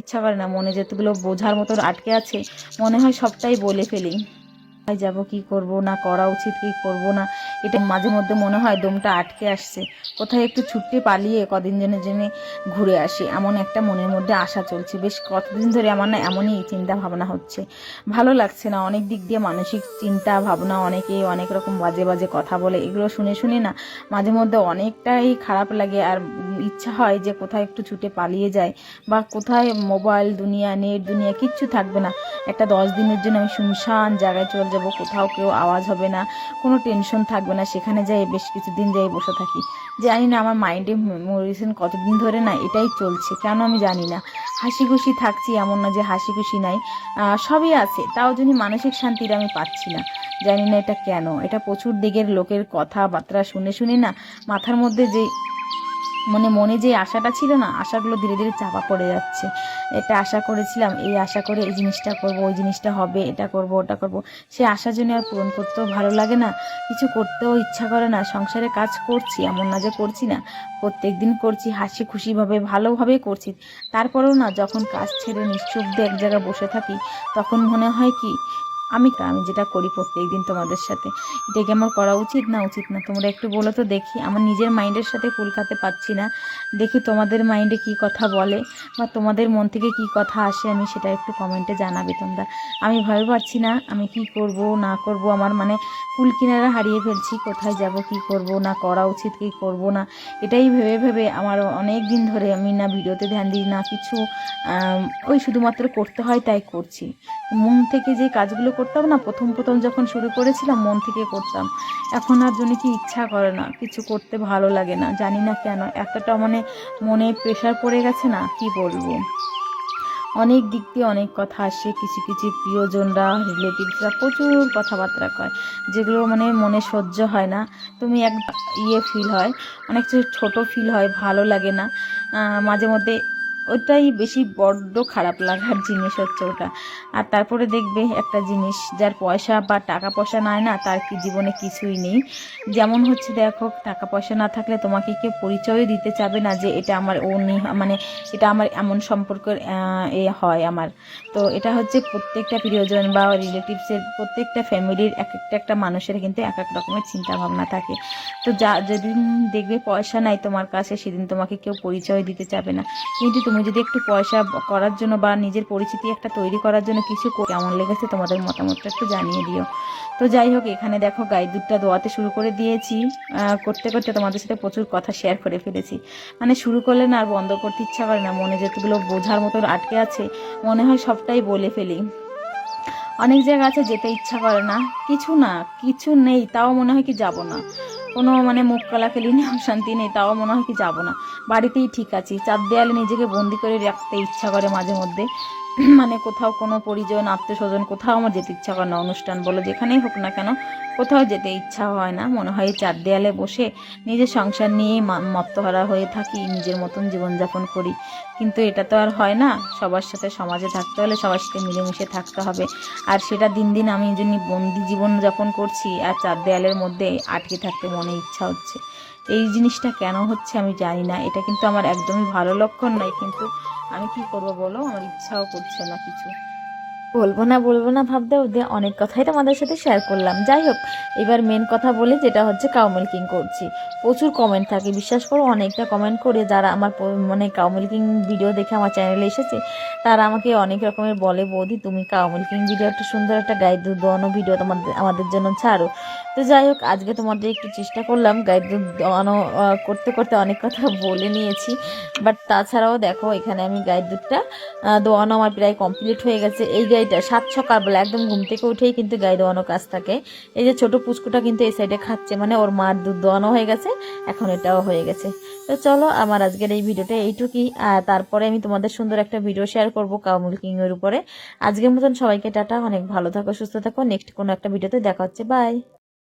ইচ্ছা করে না, মনে যেতগুলো বোঝার মতো আটকে আছে, মনে হয় সবটাই বলে ফেলি। যাব, কি করব, না করা উচিত, কি করব না? এটা মাঝে মধ্যে মনে হয় দমটা আটকে আসছে। কোথায় একটু ছুটতে পালিয়ে কদিন জনের জন্য ঘুরে আসি, এমন একটা মনের মধ্যে আশা চলছে। বেশ কতদিন ধরে আমার না এমনই চিন্তা ভাবনা হচ্ছে। ভালো লাগছে না, অনেক দিক দিয়ে মানসিক চিন্তা ভাবনা, অনেকে অনেক রকম বাজে বাজে কথা বলে, এগুলো শুনে শুনে না মাঝে মধ্যে অনেকটাই খারাপ লাগে। আর ইচ্ছা হয় যে কোথায় একটু ছুটে পালিয়ে যায় বা কোথায় মোবাইল দুনিয়া, নেট দুনিয়া কিচ্ছু থাকবে না। একটা দশ দিনের জন্য আমি শুনশান জায়গায় চলে যাব, কোথাও কেউ আওয়াজ হবে না, কোনো টেনশন থাকবে না, সেখানে যাই, বেশ কিছুদিন যাই বসে থাকি। জানি না আমার মাইন্ডে মেমোরিজেন কতদিন ধরে না এটাই চলছে, কেন আমি জানি না। হাসি খুশি থাকছি এমন না যে হাসি খুশি নাই। সবই আছে, তাও যদি মানসিক শান্তির আমি পাচ্ছি না, জানি না এটা কেন। এটা প্রচুর দিকের লোকের কথাবার্তা শুনে শুনে না মাথার মধ্যে যে মানে মনে যে আশাটা ছিল না, আশাগুলো ধীরে ধীরে চাপা পড়ে যাচ্ছে। এটা আশা করেছিলাম, এই আশা করে এই জিনিসটা করব, ওই জিনিসটা হবে, এটা করব, ওটা করব। সে আশা জন্য আর পূরণ করতেও ভালো লাগে না, কিছু করতেও ইচ্ছা করে না, সংসারে কাজ করছি, এমন না যে করছি না প্রত্যেক দিন করছি, হাসি খুশিভাবে, ভালোভাবে করছি। তারপরেও না, যখন কাজ ছেড়ে নিঃশব্দে এক জায়গায় বসে থাকি, তখন মনে হয় কি আমি আমি যেটা করি প্রত্যেক দিন তোমাদের সাথে। এটা কি আমার করা উচিত? না উচিত না। তোমরা একটু বলো তো দেখি। আমার নিজের মাইন্ডের সাথে কুল খাতে পাচ্ছি না। দেখি তোমাদের মাইন্ডে কি কথা বলে বা তোমাদের মন থেকে কি কথা আসে, আমি সেটা একটু কমেন্টে জানাবে তোমরা। আমি ভয় পাচ্ছি না। আমি কি করব, না করব? আমার মানে কুল কিনারা হারিয়ে ফেলছি। কোথায় যাব, কি করব? না করা উচিত, কি করব না? এটাই ভেবে ভেবে আমার অনেক দিন ধরে আমি না ভিডিওতে ধ্যান দিই, না কিছু ওই শুধুমাত্র করতে হয়, তাই করছি। মন থেকে যে কাজগুলো করতাম না, প্রথম প্রথম যখন শুরু করেছিলাম, মন থেকে করতাম। এখন আর জন্য কি ইচ্ছা করে না, কিছু করতে ভালো লাগে না, জানি না কেন। এতটা মানে মনে প্রেশার পড়ে গেছে না, কি বলব? অনেক দিক দিয়ে অনেক কথা আসে, কিছু কিছু প্রিয়জনরা রিলেটিভসরা প্রচুর কথাবার্তা কয়, যেগুলো মানে মনে সহ্য হয় না। তুমি এক ইয়ে ফিল হয়, অনেক ছোট ফিল হয়, ভালো লাগে না। মাঝে মধ্যে ওটাই বেশি বড্ড খারাপ লাগার জিনিস হচ্ছে ওটা। আর তারপরে দেখবে একটা জিনিস, যার পয়সা বা টাকা পয়সা নাই না, তার কি জীবনে কিছুই নেই। যেমন হচ্ছে দেখো, টাকা পয়সা না থাকলে তোমাকে কেউ পরিচয়ও দিতে চাবে না যে এটা আমার ও মানে এটা আমার এমন সম্পর্কের এ হয় আমার। তো এটা হচ্ছে প্রত্যেকটা প্রিয়জন বা রিলেটিভসের প্রত্যেকটা ফ্যামিলির এক একটা একটা মানুষের কিন্তু এক এক রকমের চিন্তা ভাবনা থাকে। তো যা, যেদিন দেখবে পয়সা নাই তোমার কাছে, সেদিন তোমাকে কেউ পরিচয় দিতে চাবে না। কিন্তু তুমি যদি একটু পয়সা করার জন্য বা নিজের পরিচিতি একটা তৈরি করার জন্য কিছু কেমন লেগেছে তোমাদের মতামতটা একটু জানিয়ে দিও। তো যাই হোক, এখানে দেখো গাই দুধটা দোয়াতে শুরু করে দিয়েছি। করতে করতে তোমাদের সাথে প্রচুর কথা শেয়ার করে ফেলেছি। মানে শুরু করলে না আর বন্ধ করতে ইচ্ছা করে না, মনে যেতগুলো বোঝার মতো আটকে আছে, মনে হয় সবটাই বলে ফেলি। অনেক জায়গা আছে যেতে ইচ্ছা করে না, কিছু না, কিছু নেই, তাও মনে হয় কি যাব না। কোনো মানে মুখ কলা ফেলি নেই শান্তি নেই, তাও মনে হয় কি যাব না। বাড়িতেই ঠিক আছি চার দেয়ালে নিজেকে বন্দি করে রাখতে ইচ্ছা করে মাঝে মধ্যে। মানে কোথাও কোনো পরিজন আত্মীয় স্বজন কোথাও আমার যেতে ইচ্ছা করে না, অনুষ্ঠান বলো যেখানেই হোক না কেন, কোথাও যেতে ইচ্ছা হয় না। মনে হয় চার দেয়ালে বসে নিজের সংসার নিয়েই মত্তহারা হয়ে থাকি, নিজের মতন জীবনযাপন করি। কিন্তু এটা তো আর হয় না, সবার সাথে সমাজে থাকতে হলে সবার সাথে মিলেমিশে থাকতে হবে। আর সেটা দিন দিন আমি জন্য বন্দি জীবন যাপন করছি, আর চার দেয়ালের মধ্যে আটকে থাকতে মনে ইচ্ছা হচ্ছে। এই জিনিসটা কেন হচ্ছে আমি জানি না, এটা কিন্তু আমার একদমই ভালো লক্ষণ নয়, কিন্তু আমি কি করব বলো? আমার ইচ্ছাও করছে না কিছু। বলব না বলব না ভাবতে ভাবতে অনেক কথাই তোমাদের সাথে শেয়ার করলাম। যাই হোক, এবার মেন কথা বলি, যেটা হচ্ছে কাউ মিল্কিং করছি। প্রচুর কমেন্ট থাকে, বিশ্বাস করো, অনেকটা কমেন্ট করে যারা আমার মানে কাউ মিল্কিং ভিডিও দেখে আমার চ্যানেলে এসেছে, তারা আমাকে অনেক রকমের বলে, বৌদি, তুমি কাউ মিল্কিং ভিডিও একটা সুন্দর একটা গাই দুধ দোয়ানো ভিডিও তোমাদের, আমাদের জন্য ছাড়ো। তো যাই হোক, আজকে তোমাদের একটু চেষ্টা করলাম গাই দুধ দোয়ানো করতে করতে অনেক কথা বলে নিয়েছি। বাট তাছাড়াও দেখো, এখানে আমি গায়ের দুধটা দোয়ানো আমার প্রায় কমপ্লিট হয়ে গেছে। এই গাইটা সাত সকালবেলা একদম ঘুম থেকে উঠেই কিন্তু গাই দোয়ানো কাজ থাকে। এই যে ছোট পুচকুটা কিন্তু এই সাইডে খাচ্ছে মানে ওর মার দুধ দোয়ানো হয়ে গেছে, এখন এটাও হয়ে গেছে। তো চলো, আমার আজকের এই ভিডিওটা এইটুকুই। আর তারপরে আমি তোমাদের সুন্দর একটা ভিডিও শেয়ার করব কাউ মিল্কিংয়ের উপরে। আজকের মতন সবাইকে টাটা, অনেক ভালো থাকো, সুস্থ থাকো। নেক্সট কোনো একটা ভিডিওতে দেখা হচ্ছে বাই